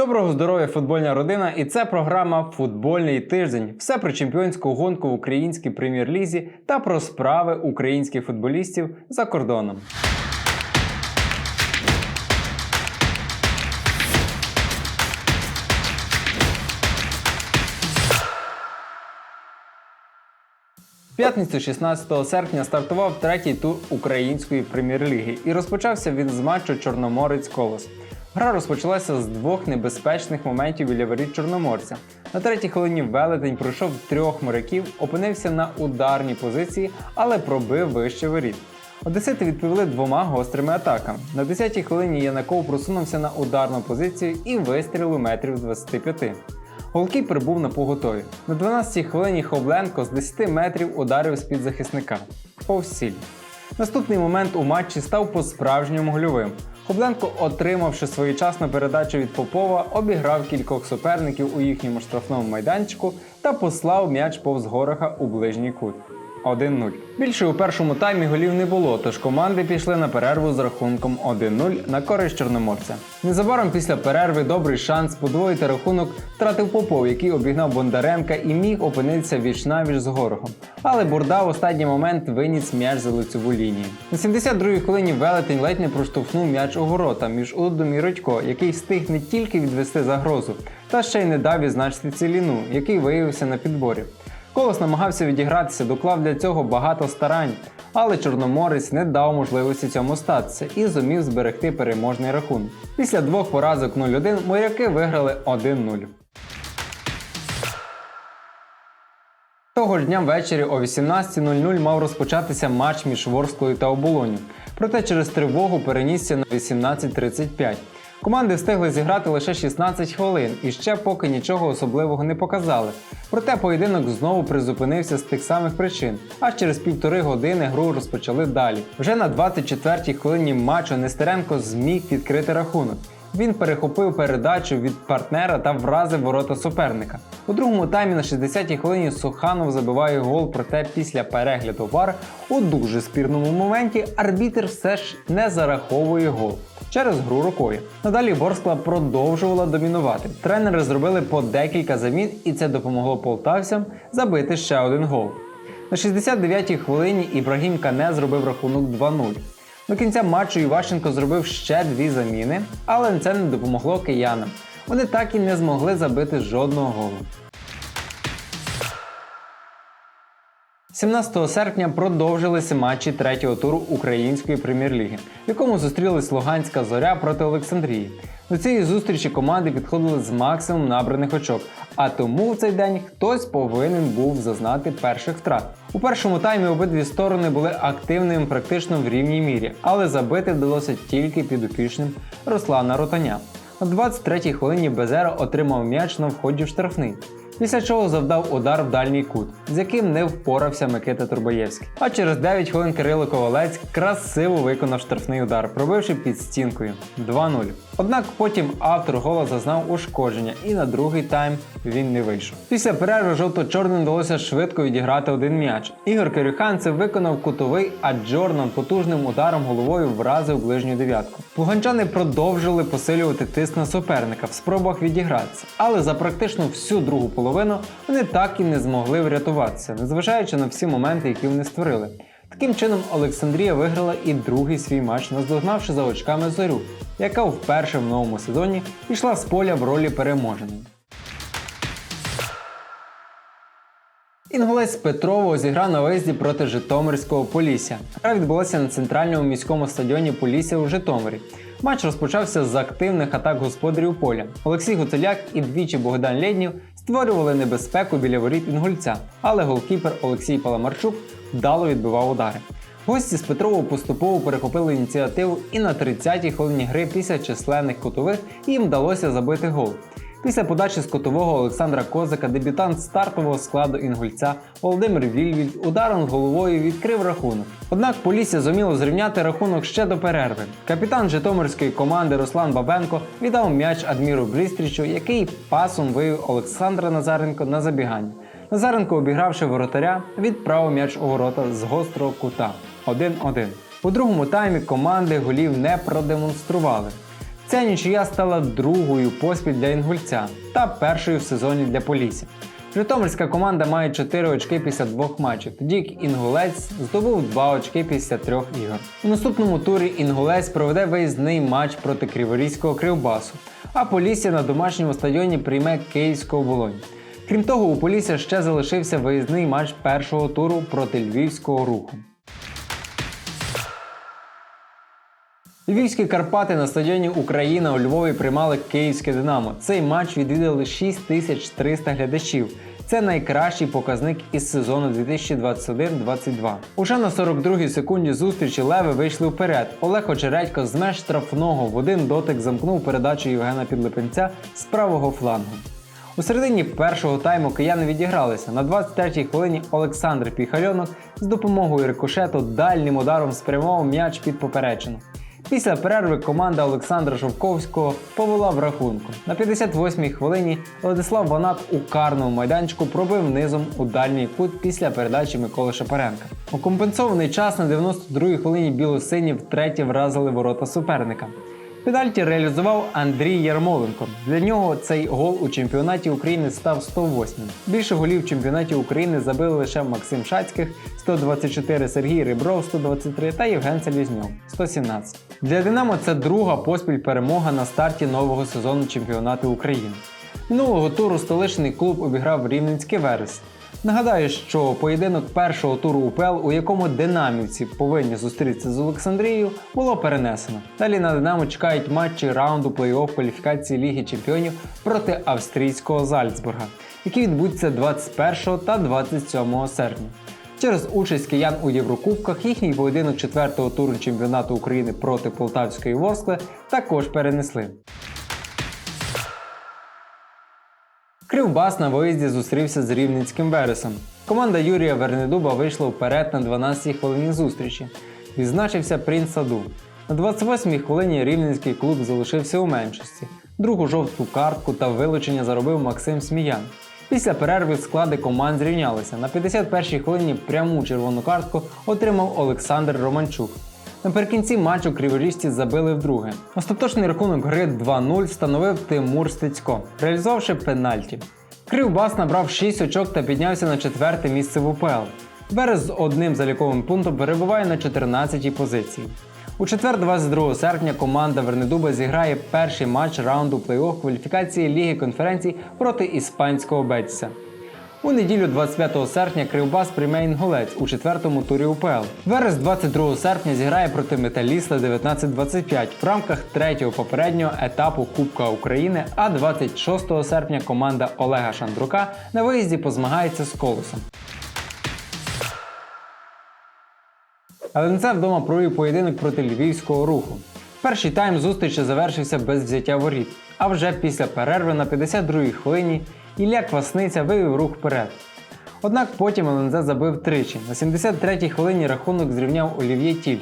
Доброго здоров'я, футбольна родина! І це програма Футбольний тиждень. Все про чемпіонську гонку в українській прем'єр-лізі та про справи українських футболістів за кордоном. П'ятницю 16 серпня стартував третій тур української прем'єр-ліги і розпочався він з матчу Чорноморець Колос. Гра розпочалася з двох небезпечних моментів біля воріт Чорноморця. На третій хвилині велетень пройшов трьох моряків, опинився на ударній позиції, але пробив вище воріт. Одесити відповіли двома гострими атаками. На 10-й хвилині Янаков просунувся на ударну позицію і вистрілив метрів з 25. Голкіпер був на поготові. На 12-й хвилині Хобленко з 10 метрів ударив з-під захисника. Повсіль. Наступний момент у матчі став по-справжньому гольовим. Хобленко, отримавши своєчасну передачу від Попова, обіграв кількох суперників у їхньому штрафному майданчику та послав м'яч повз Гороха у ближній кут. 1-0. Більше у першому таймі голів не було, тож команди пішли на перерву з рахунком 1-0 на користь Чорноморця. Незабаром після перерви добрий шанс подвоїти рахунок втратив Попов, який обігнав Бондаренка і міг опинитися віч-навіч з Горохом. Але Бурда в останній момент виніс м'яч за лицеву лінію. На 72-й хвилині велетень ледь не проштовхнув м'яч у ворота між Удом і Родько, який встиг не тільки відвести загрозу, та ще й не дав відзначити ціліну, який виявився на підборі. Колос намагався відігратися, доклав для цього багато старань, але Чорноморець не дав можливості цьому статися і зумів зберегти переможний рахунок. Після двох поразок 0-1 моряки виграли 1-0. Того ж дня ввечері о 18.00 мав розпочатися матч між Ворсклою та Оболоню. Проте через тривогу перенісся на 18.35. Команди встигли зіграти лише 16 хвилин і ще поки нічого особливого не показали. Проте поєдинок знову призупинився з тих самих причин. Аж через півтори години гру розпочали далі. Вже на 24-й хвилині матчу Нестеренко зміг відкрити рахунок. Він перехопив передачу від партнера та вразив ворота суперника. У другому таймі на 60-й хвилині Суханов забиває гол, проте після перегляду вар у дуже спірному моменті арбітер все ж не зараховує гол через гру рукою. Надалі Ворскла продовжувала домінувати. Тренери зробили по декілька замін, і це допомогло полтавцям забити ще один гол. На 69-й хвилині Ібрагім Кане зробив рахунок 2-0. До кінця матчу Іващенко зробив ще дві заміни, але це не допомогло киянам. Вони так і не змогли забити жодного голу. 17 серпня продовжилися матчі третього туру української прем'єр-ліги, в якому зустрілись Луганська зоря проти Олександрії. До цієї зустрічі команди підходили з максимум набраних очок, а тому в цей день хтось повинен був зазнати перших втрат. У першому таймі обидві сторони були активними практично в рівній мірі, але забити вдалося тільки підопічним Руслана Ротаня. На 23-й хвилині Безера отримав м'яч на вході в штрафний після чого завдав удар в дальній кут, з яким не впорався Микита Турбоєвський. А через 9 хвилин Кирило Ковалець красиво виконав штрафний удар, пробивши під стінкою 2-0. Однак потім автор гола зазнав ушкодження і на другий тайм він не вийшов. Після перерви жовто-чорним вдалося швидко відіграти один м'яч. Ігор Кирюханцев виконав кутовий, а Джордан потужним ударом головою вразив ближню дев'ятку. Луганчани продовжили посилювати тиск на суперника в спробах відігратися, але за практично всю другу половину вони так і не змогли врятуватися, незважаючи на всі моменти, які вони створили. Таким чином, Олександрія виграла і другий свій матч, наздогнавши за очками зорю, яка вперше в новому сезоні пішла з поля в ролі переможеної. Інгулець Петрово зіграв на виїзді проти Житомирського Полісся. Гра відбулася на центральному міському стадіоні Полісся у Житомирі. Матч розпочався з активних атак господарів поля. Олексій Гуцеляк і двічі Богдан Лєднів створювали небезпеку біля воріт інгульця, але голкіпер Олексій Паламарчук вдало відбивав удари. Гості з Петрово поступово перехопили ініціативу і на 30-й хвилині гри після численних кутових їм вдалося забити гол. Після подачі з котового Олександра Козака дебютант стартового складу інгульця Володимир Вільвіль ударом головою відкрив рахунок. Однак Полісся зуміло зрівняти рахунок ще до перерви. Капітан Житомирської команди Руслан Бабенко віддав м'яч Адміру Брістрічу, який пасом вивів Олександра Назаренко на забігання. Назаренко, обігравши воротаря, відправив м'яч у ворота з гострого кута 1-1. У другому таймі команди голів не продемонстрували. Ця нічия стала другою поспіль для інгульця та першою в сезоні для Полісся. Житомирська команда має 4 очки після двох матчів, тоді як інгулець здобув 2 очки після трьох ігор. У наступному турі інгулець проведе виїзний матч проти Криворізького Кривбасу, а Полісся на домашньому стадіоні прийме Київську оболонь. Крім того, у Полісся ще залишився виїзний матч першого туру проти Львівського руху. Львівські Карпати на стадіоні Україна у Львові приймали київське Динамо. Цей матч відвідали 6300 глядачів. Це найкращий показник із сезону 2021-22. Уже на 42-й секунді зустрічі Леви вийшли вперед. Олег Очередько з меж штрафного в один дотик замкнув передачу Євгена Підлипенця з правого флангу. У середині першого тайму кияни відігралися. На 23-й хвилині Олександр Піхальонок з допомогою рикошету дальнім ударом спрямував м'яч під поперечину. Після перерви команда Олександра Шовковського повела в рахунку. На 58-й хвилині Владислав Ванат у карному майданчику пробив низом у дальній кут після передачі Миколи Шапаренка. У компенсований час на 92-й хвилині білосині втретє вразили ворота суперника. Педальті реалізував Андрій Ярмоленко. Для нього цей гол у чемпіонаті України став 108-м. Більше голів в чемпіонаті України забили лише Максим Шацьких 124, Сергій Рибров 123 та Євген Селізньов 117. Для Динамо це друга поспіль перемога на старті нового сезону чемпіонату України. Минулого туру столичний клуб обіграв Рівненський Верес. Нагадаю, що поєдинок першого туру УПЛ, у якому динамівці повинні зустрітися з Олександрією, було перенесено. Далі на Динамо чекають матчі раунду плей-офф кваліфікації Ліги Чемпіонів проти австрійського Зальцбурга, які відбудуться 21 та 27 серпня. Через участь киян у Єврокубках їхній поєдинок четвертого туру чемпіонату України проти Полтавської Ворскли також перенесли. Кривбас на виїзді зустрівся з рівненським вересом. Команда Юрія Вернедуба вийшла вперед на 12-й хвилині зустрічі. Відзначився Принц Саду. На 28-й хвилині рівненський клуб залишився у меншості. Другу жовту картку та вилучення заробив Максим Сміян. Після перерви склади команд зрівнялися. На 51-й хвилині пряму червону картку отримав Олександр Романчук. Наприкінці матчу криворіжці забили вдруге. Остаточний рахунок гри 2-0 встановив Тимур Стецько, реалізувавши пенальті. Кривбас набрав 6 очок та піднявся на четверте місце в УПЛ. Верес з одним заліковим пунктом перебуває на 14-й позиції. У четвер, 22 серпня, команда Вернедуба зіграє перший матч раунду плей-офф кваліфікації Ліги конференцій проти іспанського Бетіса. У неділю 25 серпня Кривбас прийме інгулець у четвертому турі УПЛ. Верес 22 серпня зіграє проти Металіста 19-25 в рамках третього попереднього етапу Кубка України, а 26 серпня команда Олега Шандрука на виїзді позмагається з колосом. Але не це вдома провів поєдинок проти львівського руху. Перший тайм зустрічі завершився без взяття воріт, а вже після перерви на 52-й хвилині Ілля Квасниця вивів рух вперед. Однак потім ЛНЗ забив тричі. На 73-й хвилині рахунок зрівняв Олів'є Тіль.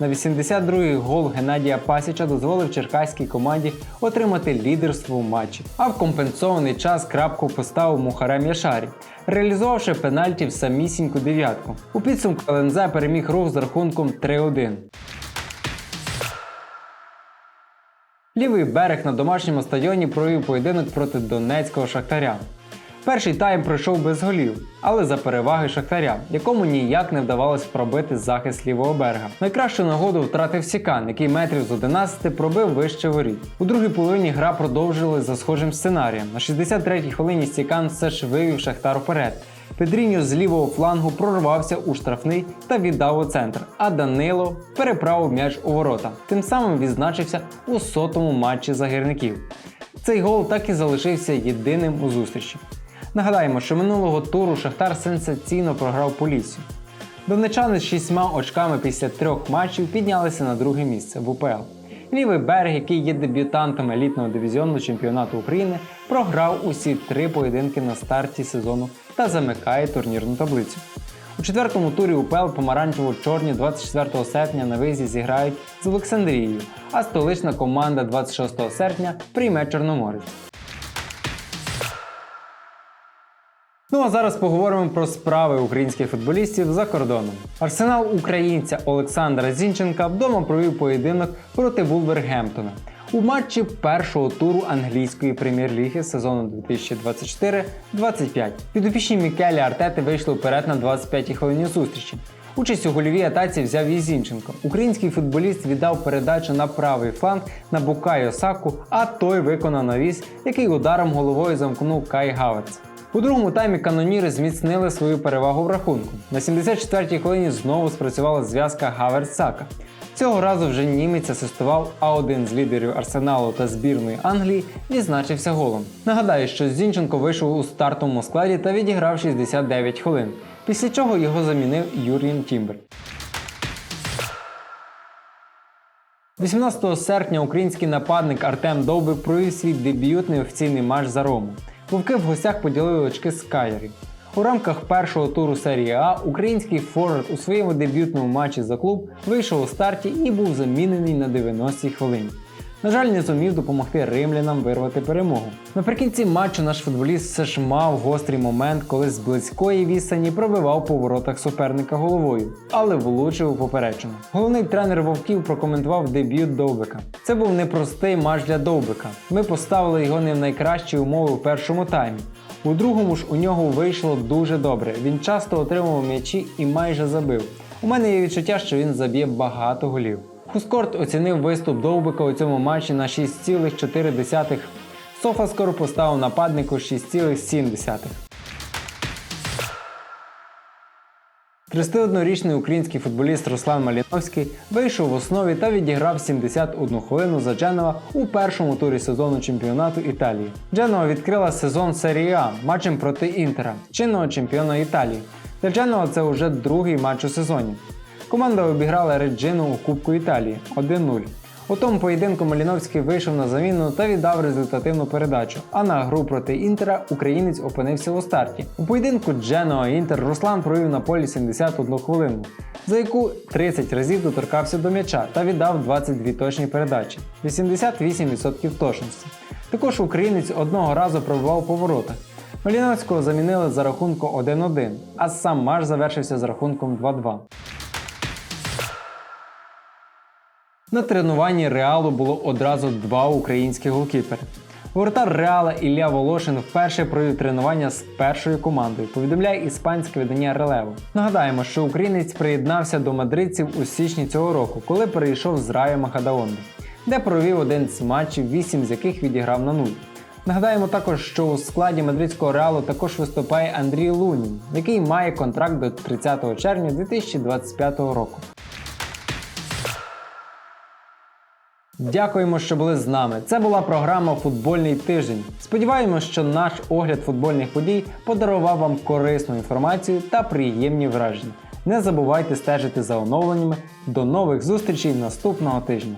На 82-й гол Геннадія Пасіча дозволив черкаській команді отримати лідерство в матчі. А в компенсований час крапку поставив Мухарем Яшарі, реалізувавши пенальті в самісіньку дев'ятку. У підсумку ЛНЗ переміг рух з рахунком 3-1. Лівий берег на домашньому стадіоні провів поєдинок проти донецького шахтаря. Перший тайм пройшов без голів, але за переваги шахтаря, якому ніяк не вдавалось пробити захист лівого берега. Найкращу нагоду втратив Сікан, який метрів з 11 пробив вище воріт. У другій половині гра продовжили за схожим сценарієм. На 63-й хвилині Сікан все ж вивів Шахтар вперед. Педріньо з лівого флангу прорвався у штрафний та віддав у центр, а Данило переправив м'яч у ворота. Тим самим відзначився у сотому матчі загірників. Цей гол так і залишився єдиним у зустрічі. Нагадаємо, що минулого туру Шахтар сенсаційно програв Поліссю. Донечани з шістьма очками після трьох матчів піднялися на друге місце в УПЛ. Лівий берег, який є дебютантом елітного дивізіону чемпіонату України, програв усі три поєдинки на старті сезону та замикає турнірну таблицю. У четвертому турі УПЛ помаранчево-чорні 24 серпня на виїзді зіграють з Олександрією, а столична команда 26 серпня прийме Чорноморець. Ну а зараз поговоримо про справи українських футболістів за кордоном. Арсенал українця Олександра Зінченка вдома провів поєдинок проти Вулвергемптона. у матчі першого туру англійської прем'єр-ліги сезону 2024-25. Підопічні Мікелі Артети вийшли вперед на 25-й хвилині зустрічі. Участь у гольовій атаці взяв і Зінченко. Український футболіст віддав передачу на правий фланг на Букайо Саку, а той виконав навіс, який ударом головою замкнув Кай Хаверц. У другому таймі каноніри зміцнили свою перевагу в рахунку. На 74-й хвилині знову спрацювала зв'язка Хаверц-Сака. Цього разу вже німець асистував, а один з лідерів Арсеналу та збірної Англії відзначився голом. Нагадаю, що Зінченко вийшов у стартовому складі та відіграв 69 хвилин, після чого його замінив Юрієн Тімбер. 18 серпня український нападник Артем Довбик провів свій дебютний офіційний матч за Рому. Вовки в гостях поділили очки з Кайрі. У рамках першого туру серії А український форвард у своєму дебютному матчі за клуб вийшов у старті і був замінений на 90-й хвилині. На жаль, не зумів допомогти римлянам вирвати перемогу. Наприкінці матчу наш футболіст все ж мав гострий момент, коли з близької відстані пробивав по воротах суперника головою, але влучив у поперечину. Головний тренер Вовків прокоментував дебют Довбика. Це був непростий матч для Довбика. Ми поставили його не в найкращі умови в першому таймі. У другому ж у нього вийшло дуже добре. Він часто отримував м'ячі і майже забив. У мене є відчуття, що він заб'є багато голів. Хускорт оцінив виступ Довбика у цьому матчі на 6,4. Софаскор поставив нападнику 6,7. 31-річний український футболіст Руслан Маліновський вийшов в основі та відіграв 71 хвилину за Дженова у першому турі сезону чемпіонату Італії. Дженова відкрила сезон серії А матчем проти Інтера, чинного чемпіона Італії. Для Дженова це вже другий матч у сезоні. Команда обіграла Реджину у Кубку Італії 1-0. У тому поєдинку Маліновський вийшов на заміну та віддав результативну передачу. А на гру проти Інтера українець опинився у старті. У поєдинку Дженоа Інтер Руслан провів на полі 71 хвилину, за яку 30 разів доторкався до м'яча та віддав 22 точні передачі 88% точності. Також українець одного разу пробував по воротах. Маліновського замінили за рахунку 1-1, а сам матч завершився з рахунком 2-2. На тренуванні Реалу було одразу два українські голкіпери. Воротар Реала Ілля Волошин вперше провів тренування з першою командою, повідомляє іспанське видання Релево. Нагадаємо, що українець приєднався до мадридців у січні цього року, коли перейшов з Раю Махадаонду, де провів один з матчів, вісім з яких відіграв на нуль. Нагадаємо також, що у складі мадридського реалу також виступає Андрій Лунін, який має контракт до 30 червня 2025 року. Дякуємо, що були з нами. Це була програма Футбольний тиждень. Сподіваємось, що наш огляд футбольних подій подарував вам корисну інформацію та приємні враження. Не забувайте стежити за оновленнями. До нових зустрічей наступного тижня.